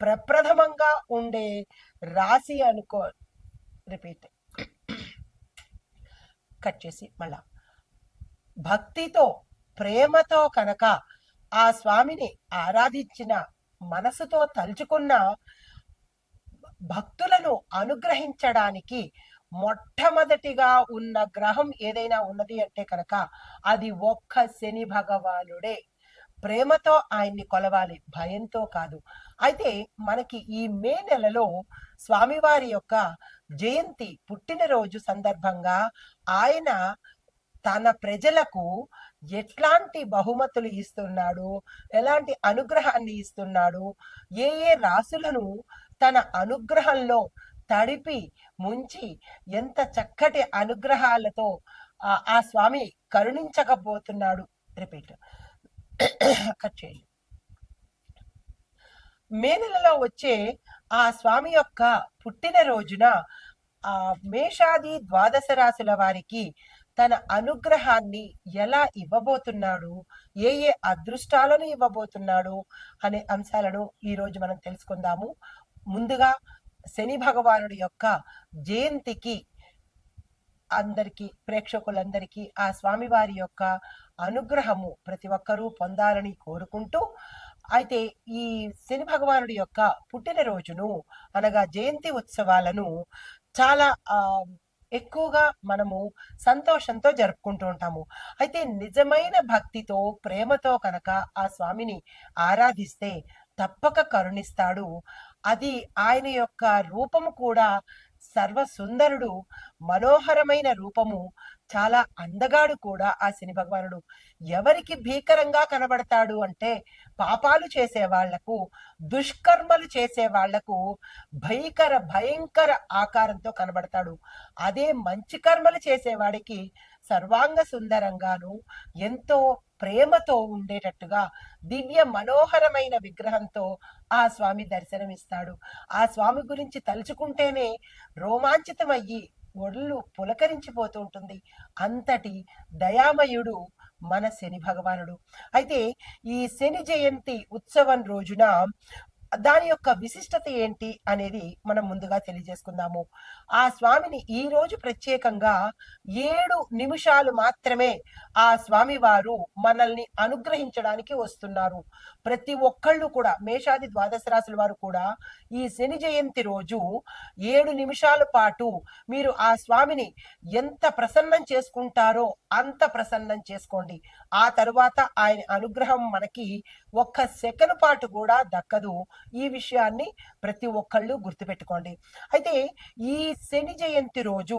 ప్రప్రథమంగా ఉండే రాశి అనుకో రిపీట్ కట్ చేసి మళ్ళా. భక్తితో ప్రేమతో కనుక ఆ స్వామిని ఆరాధించిన మనసుతో తలుచుకున్న భక్తులను అనుగ్రహించడానికి మొట్టమొదటిగా ఉన్న గ్రహం ఏదైనా ఉన్నది అంటే కనుక అది ఒక్క శని భగవానుడే. ప్రేమతో ఆయన్ని కొలవాలి భయంతో కాదు. అయితే మనకి ఈ మే నెలలో స్వామివారి యొక్క జయంతి పుట్టినరోజు సందర్భంగా ఆయన తన ప్రజలకు ఎట్లాంటి బహుమతులు ఇస్తున్నాడు ఎలాంటి అనుగ్రహాన్ని ఇస్తున్నాడు ఏ ఏ రాసులను తన అనుగ్రహంలో తడిపి ముంచి ఎంత చక్కటి అనుగ్రహాలతో ఆ- ఆ స్వామి కరుణించకపోతున్నాడు. రిపీట్. కట్ చేయండి. మే నెలలో వచ్చే ఆ స్వామి యొక్క పుట్టినరోజున ఆ మేషాది ద్వాదశ రాశుల వారికి తన అనుగ్రహాన్ని ఎలా ఇవ్వబోతున్నాడు ఏ ఏ అదృష్టాలను ఇవ్వబోతున్నాడు అనే అంశాలను ఈ రోజు మనం తెలుసుకుందాము. ముందుగా శని భగవానుడి యొక్క జయంతికి అందరికీ ప్రేక్షకులందరికీ ఆ స్వామివారి యొక్క అనుగ్రహము ప్రతి ఒక్కరూ పొందాలని కోరుకుంటూ అయితే ఈ శని భగవానుడి యొక్క పుట్టినరోజును అనగా జయంతి ఉత్సవాలను చాలా ఎక్కువగా మనము సంతోషంతో జరుపుకుంటూ ఉంటాము. అయితే నిజమైన భక్తితో ప్రేమతో కనుక ఆ స్వామిని ఆరాధిస్తే తప్పక కరుణిస్తాడు. అది ఆయన యొక్క రూపము కూడా సర్వ సుందరుడు మనోహరమైన రూపము చాలా అందగాడు కూడా ఆ శని భగవానుడు. ఎవరికి భీకరంగా కనబడతాడు అంటే పాపాలు చేసే వాళ్ళకు దుష్కర్మలు చేసే వాళ్ళకు భయంకర భయంకర ఆకారంతో కనబడతాడు. అదే మంచి కర్మలు చేసేవాడికి సర్వాంగ సుందరంగాను ఎంతో ప్రేమతో ఉండేటట్టుగా దివ్య మనోహరమైన విగ్రహంతో ఆ స్వామి దర్శనమిస్తాడు. ఆ స్వామి గురించి తలుచుకుంటేనే రోమాంచితమయ్యి ఒళ్ళు పులకరించిపోతూ ఉంటుంది. అంతటి దయామయుడు మన శని భగవానుడు. అయితే ఈ శని జయంతి ఉత్సవం రోజున దాని యొక్క విశిష్టత ఏంటి అనేది మనం ముందుగా తెలియజేసుకుందాము. ఆ స్వామిని ఈ రోజు ప్రత్యేకంగా ఏడు నిమిషాలు మాత్రమే ఆ స్వామి వారు మనల్ని అనుగ్రహించడానికి వస్తున్నారు. ప్రతి ఒక్కళ్ళు కూడా మేషాది ద్వాదశ రాశుల వారు కూడా ఈ శని జయంతి రోజు ఏడు నిమిషాల పాటు మీరు ఆ స్వామిని ఎంత ప్రసన్నం చేసుకుంటారో అంత ప్రసన్నం చేసుకోండి. ఆ తరువాత ఆయన అనుగ్రహం మనకి ఒక్క సెకండ్ పాటు కూడా దక్కదు. ఈ విషయాన్ని ప్రతి ఒక్కళ్ళు గుర్తుపెట్టుకోండి. అయితే ఈ శని జయంతి రోజు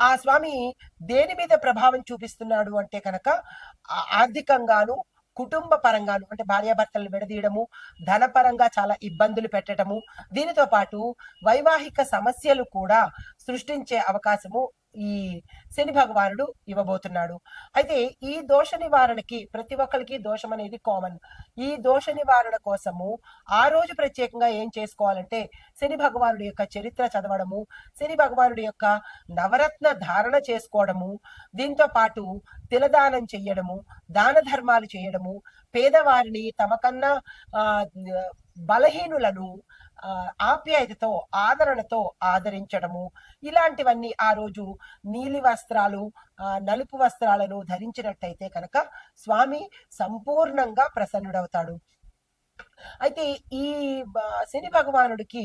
ఆ స్వామి దేని మీద ప్రభావం చూపిస్తున్నాడు అంటే కనుక ఆ- ఆర్థికంగాను కుటుంబ పరంగాను అంటే భార్యాభర్తలను విడదీయడము ధనపరంగా చాలా ఇబ్బందులు పెట్టడము దీనితో పాటు వైవాహిక సమస్యలు కూడా సృష్టించే అవకాశము ఈ శని భగవానుడు ఇవ్వబోతున్నాడు. అయితే ఈ దోష నివారణకి ప్రతి ఒక్కరికి దోషం అనేది కామన్ ఈ దోష నివారణ కోసము ఆ రోజు ప్రత్యేకంగా ఏం చేసుకోవాలంటే శని భగవానుడి యొక్క చరిత్ర చదవడము శని భగవానుడి యొక్క నవరత్న ధారణ చేసుకోవడము దీంతో పాటు తిలదానం చెయ్యడము దాన ధర్మాలు చేయడము పేదవారిని తమకన్నా ఆ, బలహీనులను ఆప్యాయతతో ఆదరణతో ఆదరించడము. ఇలాంటివన్నీ ఆ రోజు నీలి వస్త్రాలు ఆ, నలుపు వస్త్రాలను ధరించినట్టయితే కనుక స్వామి సంపూర్ణంగా ప్రసన్నుడవుతాడు. అయితే ఈ శని భగవానుడికి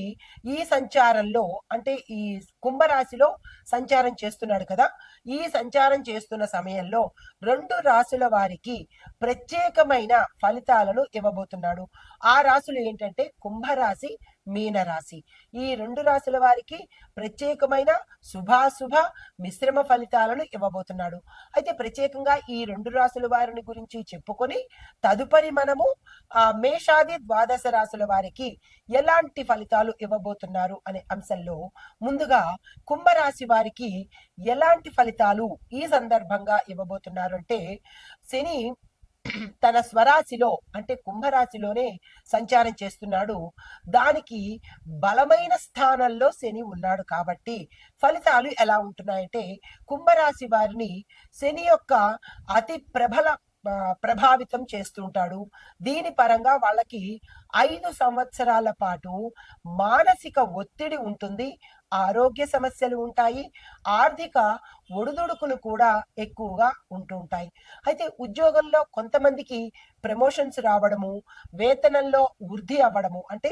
ఈ సంచారంలో అంటే ఈ కుంభరాశిలో సంచారం చేస్తున్నాడు కదా ఈ సంచారం చేస్తున్న సమయంలో రెండు రాసుల వారికి ప్రత్యేకమైన ఫలితాలను ఇవ్వబోతున్నాడు. ఆ రాసులు ఏంటంటే కుంభరాశి మీనరాశి. ఈ రెండు రాశుల వారికి ప్రత్యేకమైన శుభాశుభ మిశ్రమ ఫలితాలను ఇవ్వబోతున్నాడు. అయితే ప్రత్యేకంగా ఈ రెండు రాశుల వారిని గురించి చెప్పుకొని తదుపరి మనము ఆ మేషాది ద్వాదశ రాసుల వారికి ఎలాంటి ఫలితాలు ఇవ్వబోతున్నారు అనే అంశంలో ముందుగా కుంభరాశి వారికి ఎలాంటి ఫలితాలు ఈ సందర్భంగా ఇవ్వబోతున్నారు అంటే శని తన స్వరాశిలో అంటే కుంభరాశిలోనే సంచారం చేస్తున్నాడు. దానికి బలమైన స్థానంలో శని ఉన్నాడు కాబట్టి ఫలితాలు ఎలా ఉంటున్నాయంటే కుంభరాశి వారిని శని యొక్క అతి ప్రబల ప్రభావితం చేస్తుంటాడు. దీని పరంగా వాళ్ళకి ఐదు సంవత్సరాల పాటు మానసిక ఒత్తిడి ఉంటుంది. ఆరోగ్య సమస్యలు ఉంటాయి. ఆర్థిక ఒడిదుడుకులు కూడా ఎక్కువగా ఉంటుంటాయి. అయితే ఉద్యోగంలో కొంతమందికి ప్రమోషన్స్ రావడము వేతనంలో వృద్ధి అవ్వడము అంటే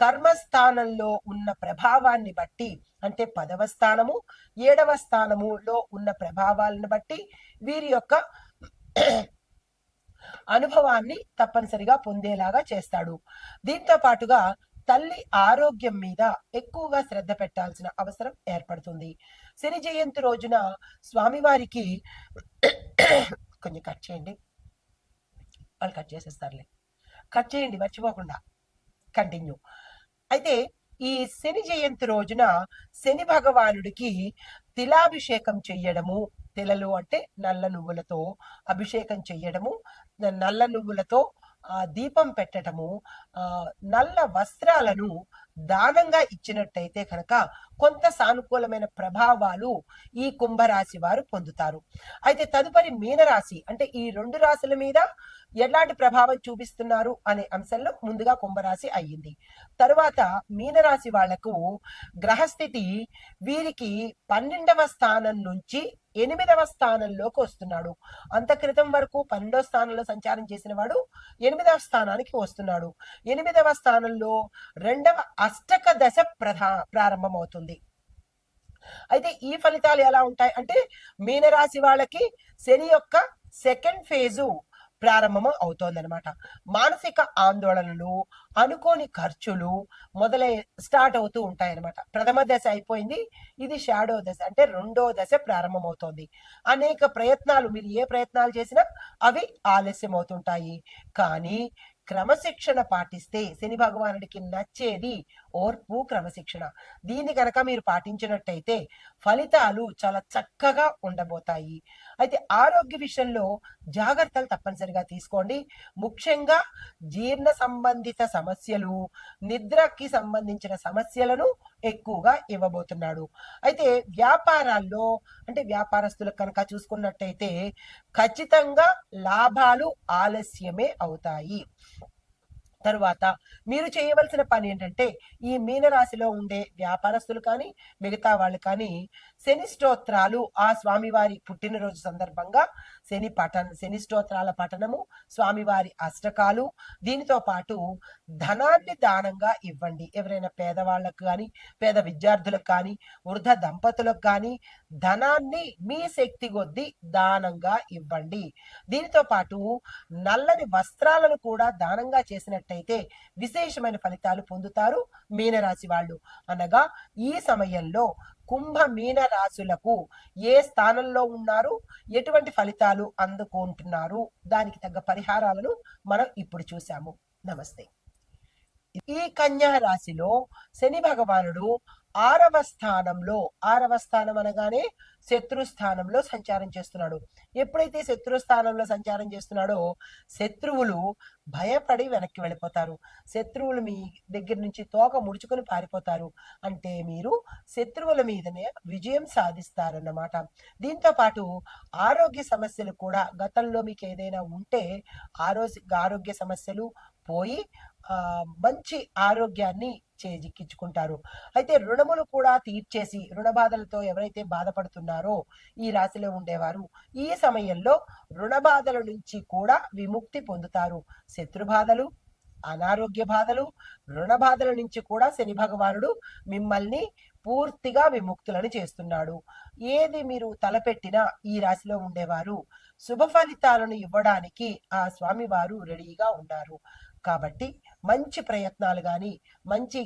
కర్మస్థానంలో ఉన్న ప్రభావాన్ని బట్టి అంటే పదవ స్థానము ఏడవ స్థానములో ఉన్న ప్రభావాలను బట్టి వీరి యొక్క అనుభవాన్ని తప్పనిసరిగా పొందేలాగా చేస్తాడు. దీంతో పాటుగా తల్లి ఆరోగ్యం మీద ఎక్కువగా శ్రద్ధ పెట్టాల్సిన అవసరం ఏర్పడుతుంది. శని జయంతి రోజున స్వామివారికి కొంచెం కట్ చేయండి. వాళ్ళు కట్ చేసేస్తారులే. కట్ చేయండి మర్చిపోకుండా. కంటిన్యూ. అయితే ఈ శని జయంతి రోజున శని భగవానుడికి తిలాభిషేకం చెయ్యడము తిలలు అంటే నల్ల నువ్వులతో అభిషేకం చెయ్యడము నల్ల నువ్వులతో ఆ దీపం పెట్టడము ఆ నల్ల వస్త్రాలను దానంగా ఇచ్చినట్టయితే కనుక కొంత సానుకూలమైన ప్రభావాలు ఈ కుంభరాశి వారు పొందుతారు. అయితే తదుపరి మీనరాశి అంటే ఈ రెండు రాశుల మీద ఎలాంటి ప్రభావం చూపిస్తున్నారు అనే అంశంలో ముందుగా కుంభరాశి అయ్యింది. తరువాత మీనరాశి వాళ్ళకు గ్రహస్థితి వీరికి పన్నెండవ స్థానం నుంచి ఎనిమిదవ స్థానంలోకి వస్తున్నాడు. అంత క్రితం వరకు పన్నెండవ స్థానంలో సంచారం చేసిన వాడు ఎనిమిదవ స్థానానికి వస్తున్నాడు. ఎనిమిదవ స్థానంలో రెండవ అష్టక దశ ప్రధా ప్రారంభమవుతుంది. అయితే ఈ ఫలితాలు ఎలా ఉంటాయి? అంటే మీనరాశి వాళ్ళకి శని యొక్క సెకండ్ ఫేజు ప్రారంభం అవుతోందనమాట మానసిక ఆందోళనలు అనుకోని ఖర్చులు మొదలై స్టార్ట్ అవుతూ ఉంటాయన్నమాట. ప్రథమ దశ అయిపోయింది ఇది షాడో దశ అంటే రెండో దశ ప్రారంభమవుతోంది. అనేక ప్రయత్నాలు మీరు ఏ ప్రయత్నాలు చేసినా అవి ఆలస్యం అవుతుంటాయి కానీ క్రమశిక్షణ పాటిస్తే శని భగవానుడికి నచ్చేది ఓర్పు క్రమశిక్షణ. దీన్ని కనుక మీరు పాటించినట్టయితే ఫలితాలు చాలా చక్కగా ఉండబోతాయి. అయితే ఆరోగ్య విషయంలో జాగ్రత్తలు తప్పనిసరిగా తీసుకోండి. ముఖ్యంగా జీర్ణ సంబంధిత సమస్యలు నిద్రకి సంబంధించిన సమస్యలను ఎక్కువగా ఇవ్వబోతున్నాడు. అయితే వ్యాపారాల్లో అంటే వ్యాపారస్తులకు కనుక చూసుకున్నట్టయితే ఖచ్చితంగా లాభాలు ఆలస్యమే అవుతాయి. తరువాత మీరు చేయవలసిన పని ఏంటంటే ఈ మీనరాశిలో ఉండే వ్యాపారస్తులు కానీ మిగతా వాళ్ళు కానీ శని స్తోత్రాలు ఆ స్వామివారి పుట్టినరోజు సందర్భంగా శని పఠన శని స్తోత్రాల పఠనము స్వామివారి అష్టకాలు దీనితో పాటు ధనాన్ని దానంగా ఇవ్వండి. ఎవరైనా పేదవాళ్ళకు కానీ పేద విద్యార్థులకు కానీ వృద్ధ దంపతులకు కానీ ధనాన్ని మీ శక్తి కొద్దీ దానంగా ఇవ్వండి. దీనితో పాటు నల్లని వస్త్రాలను కూడా దానంగా చేసినట్టయితే చేసినట్టయితే విశేషమైన ఫలితాలు పొందుతారు మీనరాశి వాళ్ళు. అనగా ఈ సమయంలో కుంభ మీన రాశులకు ఏ స్థానంలో ఉన్నారు? ఎటువంటి ఫలితాలు అందుకుంటున్నారు? దానికి తగ్గ పరిహారాలను మనం ఇప్పుడు చూసాము నమస్తే. ఈ కన్యా రాశిలో శని భగవానుడు ఆరవ స్థానంలో ఆరవ స్థానం అనగానే శత్రు స్థానంలో సంచారం చేస్తున్నాడు. ఎప్పుడైతే శత్రు స్థానంలో సంచారం చేస్తున్నాడో శత్రువులు భయపడి వెనక్కి వెళ్ళిపోతారు. శత్రువులు మీ దగ్గర నుంచి తోక ముడుచుకొని పారిపోతారు. అంటే మీరు శత్రువుల మీదనే విజయం సాధిస్తారన్నమాట. దీంతో పాటు ఆరోగ్య సమస్యలు కూడా గతంలో మీకు ఏదైనా ఉంటే ఆరోగ్య ఆరోగ్య సమస్యలు పోయి మంచి ఆరోగ్యాన్ని చేజిక్కించుకుంటారు అయితే రుణములు కూడా తీర్చేసి రుణబాధలతో ఎవరైతే బాధపడుతున్నారో ఈ రాశిలో ఉండేవారు ఈ సమయంలో రుణబాధల నుంచి కూడా విముక్తి పొందుతారు. శత్రు బాధలు అనారోగ్య బాధలు రుణ బాధల నుంచి కూడా శని భగవానుడు మిమ్మల్ని పూర్తిగా విముక్తులను చేస్తున్నాడు. ఏది మీరు తలపెట్టినా ఈ రాశిలో ఉండేవారు శుభ ఫలితాలను ఇవ్వడానికి ఆ స్వామివారు రెడీగా ఉన్నారు. కాబట్టి మంచి ప్రయత్నాలు కానీ మంచి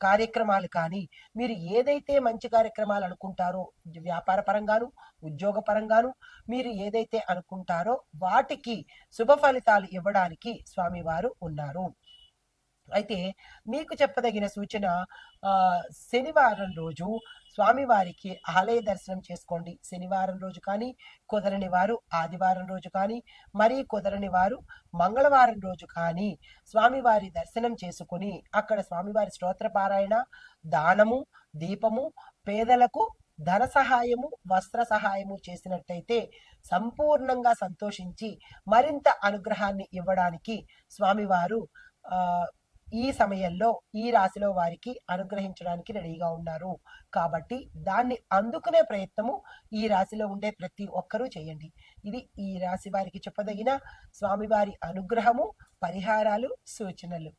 కార్యక్రమాలు కానీ మీరు ఏదైతే మంచి కార్యక్రమాలు అనుకుంటారో వ్యాపార పరంగాను ఉద్యోగ పరంగాను మీరు ఏదైతే అనుకుంటారో వాటికి శుభ ఫలితాలు ఇవ్వడానికి స్వామివారు ఉన్నారు. అయితే మీకు చెప్పదగిన సూచన శనివారం రోజు స్వామివారికి ఆలయ దర్శనం చేసుకోండి. శనివారం రోజు కానీ కుదరని వారు ఆదివారం రోజు కానీ మరీ కుదరని వారు మంగళవారం రోజు కానీ స్వామివారి దర్శనం చేసుకుని అక్కడ స్వామివారి స్తోత్ర పారాయణ దానము దీపము పేదలకు ధన సహాయము వస్త్ర సహాయము చేసినట్టయితే సంపూర్ణంగా సంతోషించి మరింత అనుగ్రహాన్ని ఇవ్వడానికి స్వామివారు ఆ ఈ సమయంలో ఈ రాశిలో వారికి అనుగ్రహించడానికి రెడీగా ఉన్నారు. కాబట్టి దాన్ని అందుకునే ప్రయత్నము ఈ రాశిలో ఉండే ప్రతి ఒక్కరూ చేయండి. ఇది ఈ రాశి వారికి చెప్పదగిన స్వామివారి అనుగ్రహము పరిహారాలు సూచనలు.